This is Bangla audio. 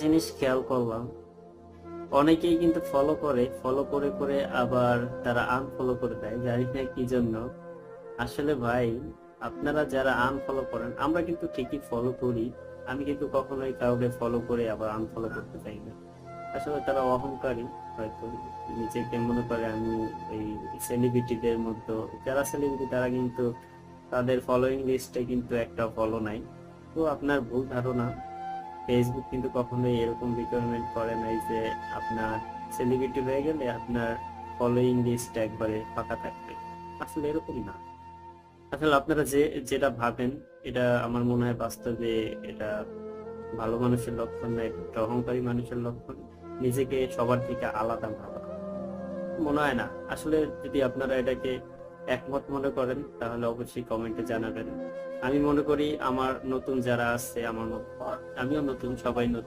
জিনিস খেয়াল করলাম। অনেকেই কিন্তু ফলো করে ফলো করে করে আবার তারা আনফলো করে দেয়। জানি না কি জন্য। আসলে ভাই, আপনারা যারা আনফলো করেন, আমরা কিন্তু ঠিকই ফলো করি। আমি কিন্তু কখনোই কাউকে ফলো করে আবার আনফলো করতে চাই না। আসলে তারা অহংকারী, হয়তো নিজেকে মনে করে আমি এই সেলিব্রিটিদের মধ্যে, যারা সেলিব্রিটি তারা কিন্তু তাদের ফলোয়িং লিস্টে কিন্তু একটা ফলো নাই। তো আপনার ভুল ধারণা ফেসবুক কিন্তু কখনোই এরকম রিকোয়ারমেন্ট করে নাই যে আপনার সেলিব্রিটি হয়ে গেলে আপনার ফলোয়িং লিস্ট একবারে ফাঁকা থাকবে। আসলে এরকম না। আসলে আপনারা যে, যেটা ভাবেন, এটা আমার মনে হয় বাস্তবে এটা ভালো মানুষের লক্ষণ না একটা অহংকারী মানুষের লক্ষণ। নিজেকে সবার থেকে আলাদা ভাবা। মনে হয় না। আসলে যদি আপনারা এটাকে একমত মনে করেন, তাহলে অবশ্যই কমেন্টে জানাবেন। আমি মনে করি আমার নতুন যারা আছে, আমার আমিও নতুন, সবাই নতুন।